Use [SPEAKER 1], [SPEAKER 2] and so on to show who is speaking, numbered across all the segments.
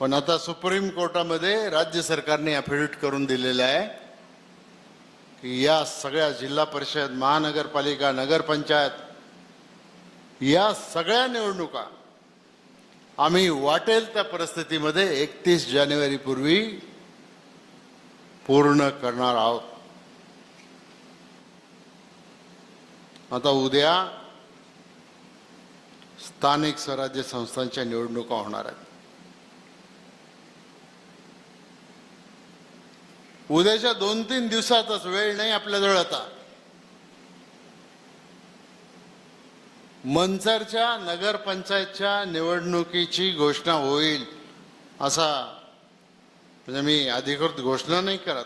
[SPEAKER 1] पण आता सुप्रीम कोर्टामध्ये राज्य सरकारने अफिडेविट करून दिलेलं आहे की या सगळ्या जिल्हा परिषद महानगरपालिका नगरपंचायत या सगळ्या निवडणुका आम्ही वाटेल त्या परिस्थितीमध्ये एकतीस जानेवारी पूर्वी पूर्ण करणार आहोत. आता उद्या स्थानिक स्वराज्य संस्थांच्या निवडणुका होणार आहेत. उद्याच्या दोन तीन दिवसातच वेळ नाही आपल्याजवळ आता मनसरच्या नगरपंचायतच्या निवडणुकीची घोषणा होईल असा म्हणजे मी अधिकृत घोषणा नाही करत.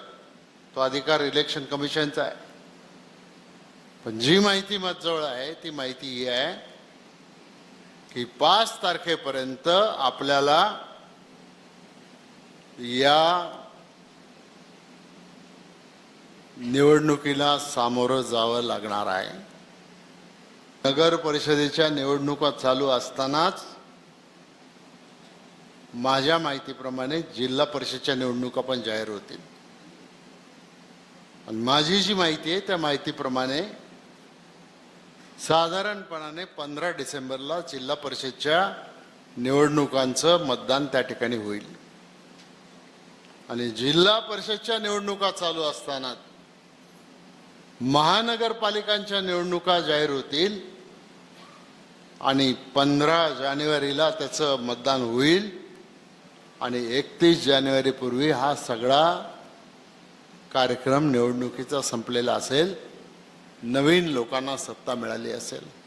[SPEAKER 1] तो अधिकार इलेक्शन कमिशनचा आहे. पण जी माहिती माझजवळ आहे ती माहिती ही आहे की पाच तारखेपर्यंत आपल्याला या निवडणुकीला सामोरं जावं लागणार आहे. नगर परिषदेच्या निवडणुका चालू असतानाच माझ्या माहितीप्रमाणे जिल्हा परिषदच्या निवडणुका पण जाहीर होतील. आणि माझी जी माहिती आहे त्या माहितीप्रमाणे साधारणपणाने पंधरा डिसेंबरला जिल्हा परिषदच्या निवडणुकांचं मतदान त्या ठिकाणी होईल. आणि जिल्हा परिषदच्या निवडणुका चालू असताना महानगरपालिकांच्या निवडणुका जाहीर होतील आणि पंधरा जानेवारीला त्याचं मतदान होईल आणि एकतीस जानेवारीपूर्वी हा सगळा कार्यक्रम निवडणुकीचा संपलेला असेल. नवीन लोकांना सत्ता मिळाली असेल.